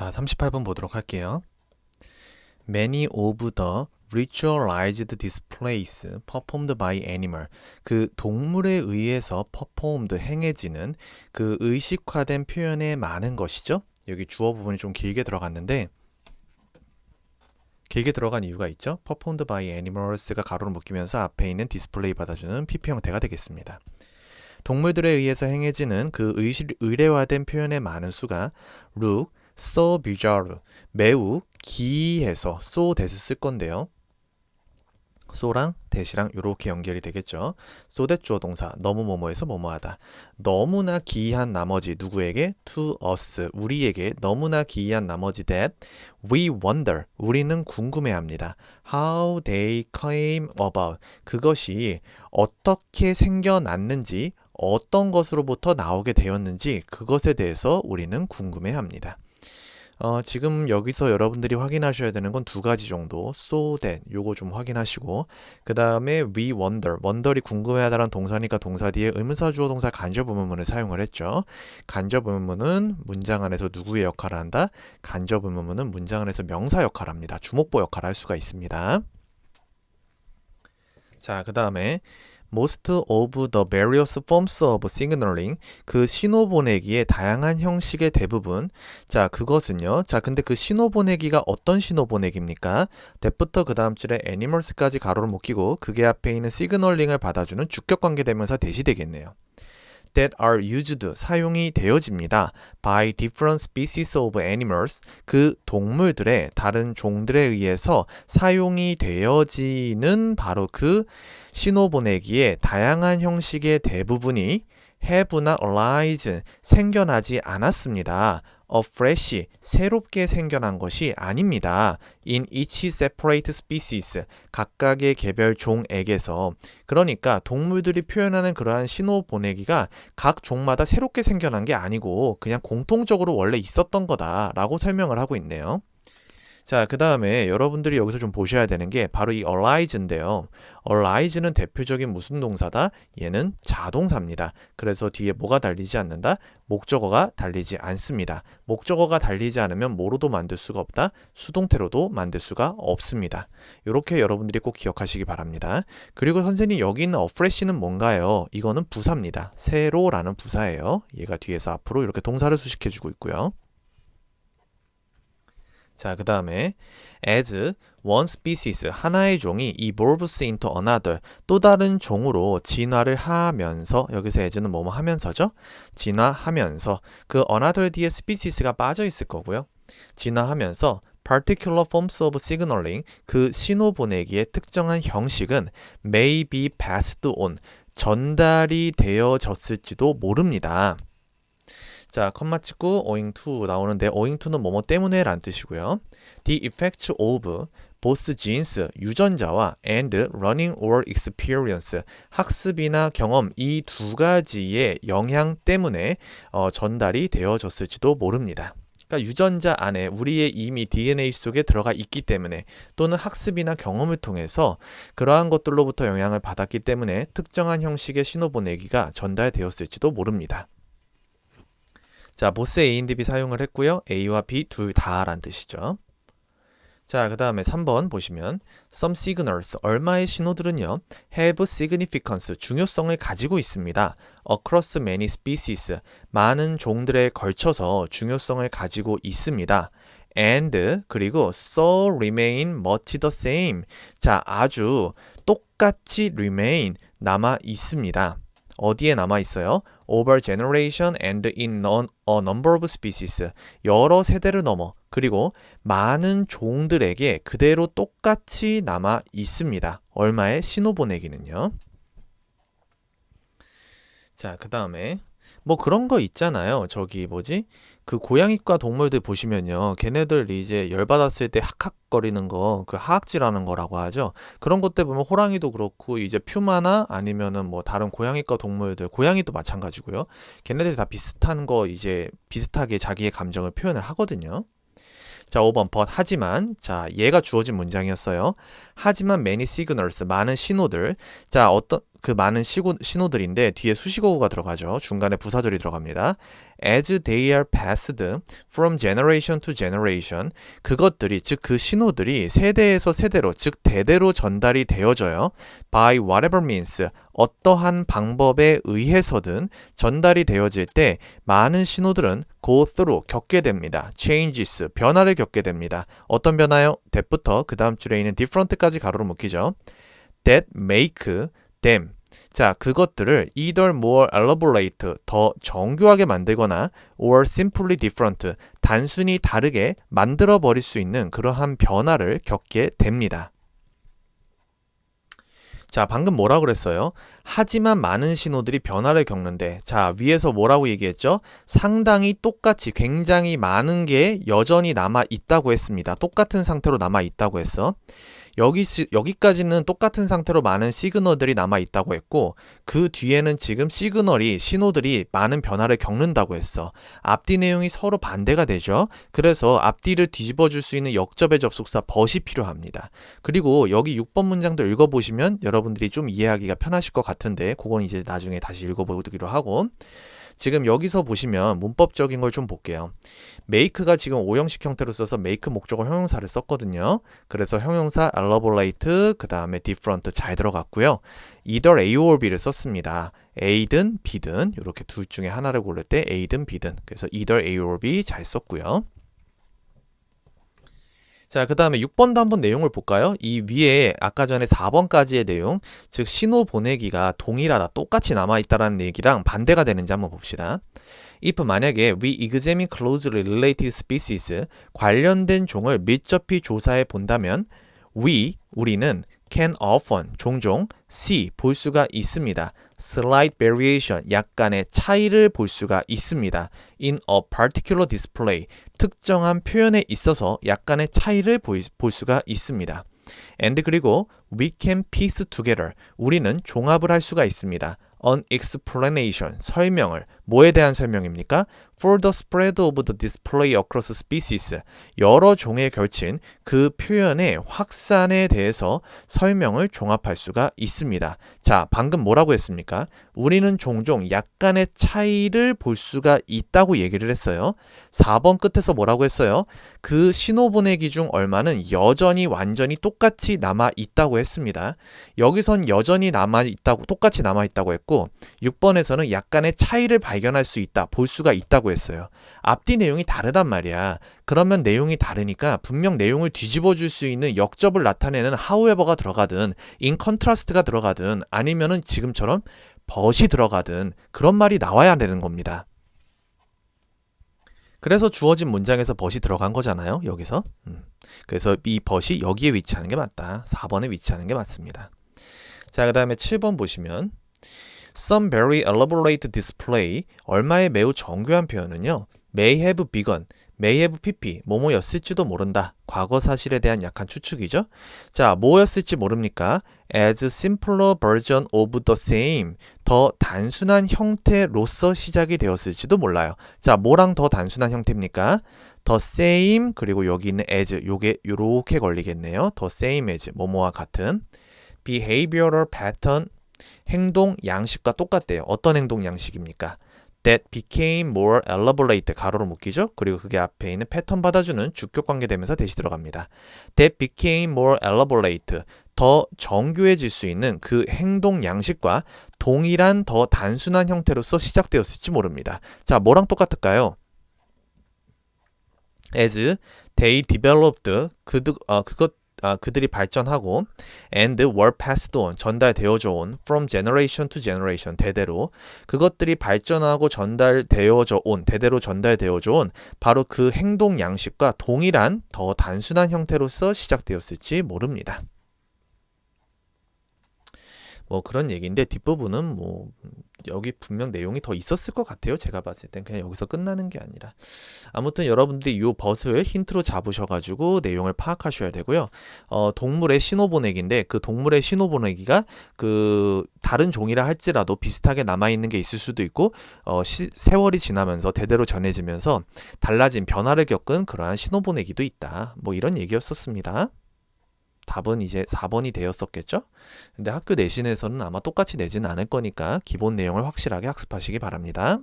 자, 38번 보도록 할게요. Many of the ritualized displays performed by animal. 그 동물에 의해서 performed 행해지는 그 의식화된 표현에 많은 것이죠. 여기 주어 부분이 좀 길게 들어갔는데 길게 들어간 이유가 있죠. performed by animals가 가로로 묶이면서 앞에 있는 디스플레이 받아주는 PP 형태가 되겠습니다. 동물들에 의해서 행해지는 그 의시, 의례화된 표현의 많은 수가 look, so bizarre, 매우 기이해서 so that을 쓸 건데요. so랑 that이랑 이렇게 연결이 되겠죠. so that 주어 동사 너무 뭐뭐해서 뭐뭐하다. 너무나 기이한 나머지 누구에게 to us 우리에게 너무나 기이한 나머지 that we wonder 우리는 궁금해합니다. how they came about 그것이 어떻게 생겨났는지 어떤 것으로부터 나오게 되었는지 그것에 대해서 우리는 궁금해합니다. 어, 지금 여기서 여러분들이 확인하셔야 되는 건 두 가지 정도. so that 요거 좀 확인하시고 그 다음에 we wonder. wonder이 궁금해하다는 동사니까 동사 뒤에 의문사 주어 동사 간접 의문문을 사용을 했죠. 간접 의문문은 문장 안에서 누구의 역할을 한다? 간접 의문문은 문장 안에서 명사 역할을 합니다. 주목보 역할을 할 수가 있습니다. 자, 그 다음에 most of the various forms of signaling 그 신호 보내기의 다양한 형식의 대부분. 자 그것은요. 자 근데 그 신호 보내기가 어떤 신호 보내기입니까? That부터 그 다음 줄에 animals까지 가로를 묶이고 그게 앞에 있는 시그널링을 받아주는 주격 관계 대명사 대시 되겠네요 that are used 사용이 되어집니다. by different species of animals 그 동물들의 다른 종들에 의해서 사용이 되어지는 바로 그 신호 보내기의 다양한 형식의 대부분이 have나 arise 생겨나지 않았습니다. a fresh 새롭게 생겨난 것이 아닙니다. in each separate species 각각의 개별 종에게서 그러니까 동물들이 표현하는 그러한 신호 보내기가 각 종마다 새롭게 생겨난 게 아니고 그냥 공통적으로 원래 있었던 거다라고 설명을 하고 있네요. 자, 그 다음에 여러분들이 여기서 좀 보셔야 되는 게 바로 이 arise인데요. arise는 대표적인 무슨 동사다? 얘는 자동사입니다. 그래서 뒤에 뭐가 달리지 않는다? 목적어가 달리지 않습니다. 목적어가 달리지 않으면 뭐로도 만들 수가 없다? 수동태로도 만들 수가 없습니다. 이렇게 여러분들이 꼭 기억하시기 바랍니다. 그리고 선생님 여기 있는 afresh는 뭔가요? 이거는 부사입니다. 새로라는 부사예요. 얘가 뒤에서 앞으로 이렇게 동사를 수식해주고 있고요. 자, 그 다음에 as one species 하나의 종이 evolves into another 또 다른 종으로 진화를 하면서 여기서 as는 뭐뭐 하면서죠? 진화하면서 그 another 뒤에 species가 빠져 있을 거고요. 진화하면서 particular forms of signaling 그 신호 보내기의 특정한 형식은 may be passed on 전달이 되어졌을지도 모릅니다. 자, 컴마 찍고 owing to 나오는데 owing to는 뭐뭐 때문에 란 뜻이고요. The effects of both genes 유전자와 and learning or experience 학습이나 경험 이 두 가지의 영향 때문에 어, 전달이 되어졌을지도 모릅니다. 그러니까 유전자 안에 우리의 이미 DNA 속에 들어가 있기 때문에 또는 학습이나 경험을 통해서 그러한 것들로부터 영향을 받았기 때문에 특정한 형식의 신호 보내기가 전달되었을지도 모릅니다. 자, 보스 A, 인 B 사용을 했고요. A와 B 둘 다란 뜻이죠. 자, 그 다음에 3번 보시면 some signals, 얼마의 신호들은요. have significance, 중요성을 가지고 있습니다. across many species, 많은 종들에 걸쳐서 중요성을 가지고 있습니다. and 그리고 so remain much the same. 자, 아주 똑같이 remain 남아 있습니다. 어디에 남아 있어요? Over generation and in a number of species. 여러 세대를 넘어 그리고 많은 종들에게 그대로 똑같이 남아 있습니다. 얼마의 신호 보내기는요. 자, 그 다음에 뭐 그런 거 있잖아요. 저기 뭐지? 그 고양이과 동물들 보시면요. 걔네들 이제 열받았을 때 학학거리는 거, 그 하악질하는 거라고 하죠. 그런 것들 보면 호랑이도 그렇고 이제 퓨마나 아니면은 뭐 다른 고양이과 동물들, 고양이도 마찬가지고요. 걔네들이 다 비슷한 거 이제 비슷하게 자기의 감정을 표현을 하거든요. 자, 5번 but 하지만 자, 얘가 주어진 문장이었어요. 하지만 many signals 많은 신호들. 자, 어떤 그 많은 시고, 신호들인데 뒤에 수식어구가 들어가죠. 중간에 부사절이 들어갑니다. As they are passed from generation to generation 그것들이 즉 그 신호들이 세대에서 세대로 즉 대대로 전달이 되어져요. by whatever means 어떠한 방법에 의해서든 전달이 되어질 때 많은 신호들은 go through 겪게 됩니다. changes 변화를 겪게 됩니다. 어떤 변화요? that부터 그 다음 줄에 있는 different까지 가로로 묶이죠. that make them 자, 그것들을 either more elaborate, 더 정교하게 만들거나 or simply different, 단순히 다르게 만들어 버릴 수 있는 그러한 변화를 겪게 됩니다. 자, 방금 뭐라고 그랬어요? 하지만 많은 신호들이 변화를 겪는데, 자, 위에서 뭐라고 얘기했죠? 상당히 똑같이 굉장히 많은 게 여전히 남아 있다고 했습니다. 똑같은 상태로 남아 있다고 했어. 여기 여기까지는 똑같은 상태로 많은 시그널들이 남아 있다고 했고 그 뒤에는 지금 시그널이 신호들이 많은 변화를 겪는다고 했어. 앞뒤 내용이 서로 반대가 되죠. 그래서 앞뒤를 뒤집어 줄 수 있는 역접의 접속사 벗이 필요합니다. 그리고 여기 6번 문장도 읽어 보시면 여러분들이 좀 이해하기가 편하실 것 같은데 그건 이제 나중에 다시 읽어 보기로 하고 지금 여기서 보시면 문법적인 걸 좀 볼게요. make가 지금 오형식 형태로 써서 make 목적어 형용사를 썼거든요. 그래서 형용사 elaborate 그 다음에 different 잘 들어갔고요. either A or B를 썼습니다. A든 B든 이렇게 둘 중에 하나를 고를 때 A든 B든 그래서 either A or B 잘 썼고요. 자, 그 다음에 6번도 한번 내용을 볼까요? 이 위에 아까 전에 4번까지의 내용, 즉 신호 보내기가 동일하다, 똑같이 남아있다라는 얘기랑 반대가 되는지 한번 봅시다. if 만약에 we examine closely related species, 관련된 종을 밀접히 조사해 본다면 we, 우리는 can often, 종종 see, 볼 수가 있습니다. slight variation, 약간의 차이를 볼 수가 있습니다. in a particular display, 특정한 표현에 있어서 약간의 차이를 볼 수가 있습니다. and 그리고 we can piece together, 우리는 종합을 할 수가 있습니다. an explanation, 설명을 뭐에 대한 설명입니까? For the spread of the display across species, 여러 종에 걸친 그 표현의 확산에 대해서 설명을 종합할 수가 있습니다. 자, 방금 뭐라고 했습니까? 우리는 종종 약간의 차이를 볼 수가 있다고 얘기를 했어요. 4번 끝에서 뭐라고 했어요? 그 신호 보내기 중 얼마는 여전히 완전히 똑같이 남아 있다고 했습니다. 여기선 여전히 남아 있다고 똑같이 남아 있다고 했고 6번에서는 약간의 차이를 발견할 수 있다, 볼 수가 있다고 했어요. 앞뒤 내용이 다르단 말이야. 그러면 내용이 다르니까 분명 내용을 뒤집어 줄 수 있는 역접을 나타내는 however가 들어가든 in contrast가 들어가든 아니면은 지금처럼 벗이 들어가든 그런 말이 나와야 되는 겁니다. 그래서 주어진 문장에서 벗이 들어간 거잖아요. 여기서. 음. 그래서 이 벗이 여기에 위치하는 게 맞다. 4번에 위치하는 게 맞습니다. 자, 그 다음에 7번 보시면 Some very elaborate display 얼마의 매우 정교한 표현은요. may have begun, may have pp 뭐뭐였을지도 모른다. 과거 사실에 대한 약한 추측이죠. 자, 뭐였을지 모릅니까? as simpler version of the same 더 단순한 형태로서 시작이 되었을지도 몰라요. 자, 뭐랑 더 단순한 형태입니까? the same 그리고 여기 있는 as 요게 요렇게 걸리겠네요. the same as 뭐뭐와 같은 behavioral pattern 행동 양식과 똑같대요. 어떤 행동 양식입니까? that became more elaborate 가로로 묶이죠. 그리고 그게 앞에 있는 패턴 받아주는 주격 관계 되면서 대시 들어갑니다. that became more elaborate 더 정교해질 수 있는 그 행동 양식과 동일한 더 단순한 형태로서 시작되었을지 모릅니다. 자, 뭐랑 똑같을까요? as they developed 그, 어, 그것 아, 그들이 발전하고 and were passed on 전달되어져 온 from generation to generation 대대로 그것들이 발전하고 전달되어져 온 대대로 전달되어져 온 바로 그 행동 양식과 동일한 더 단순한 형태로서 시작되었을지 모릅니다. 뭐 그런 얘기인데 뒷부분은 뭐 여기 분명 내용이 더 있었을 것 같아요. 제가 봤을 땐 그냥 여기서 끝나는 게 아니라 아무튼 여러분들이 이 벗을 힌트로 잡으셔가지고 내용을 파악하셔야 되고요. 어, 동물의 신호 보내기인데 그 동물의 신호 보내기가 그 다른 종이라 할지라도 비슷하게 남아 있는 게 있을 수도 있고 어, 시, 세월이 지나면서 대대로 전해지면서 달라진 변화를 겪은 그러한 신호 보내기도 있다. 뭐 이런 얘기였었습니다. 답은 이제 4번이 되었었겠죠? 근데 학교 내신에서는 아마 똑같이 내지는 않을 거니까 기본 내용을 확실하게 학습하시기 바랍니다.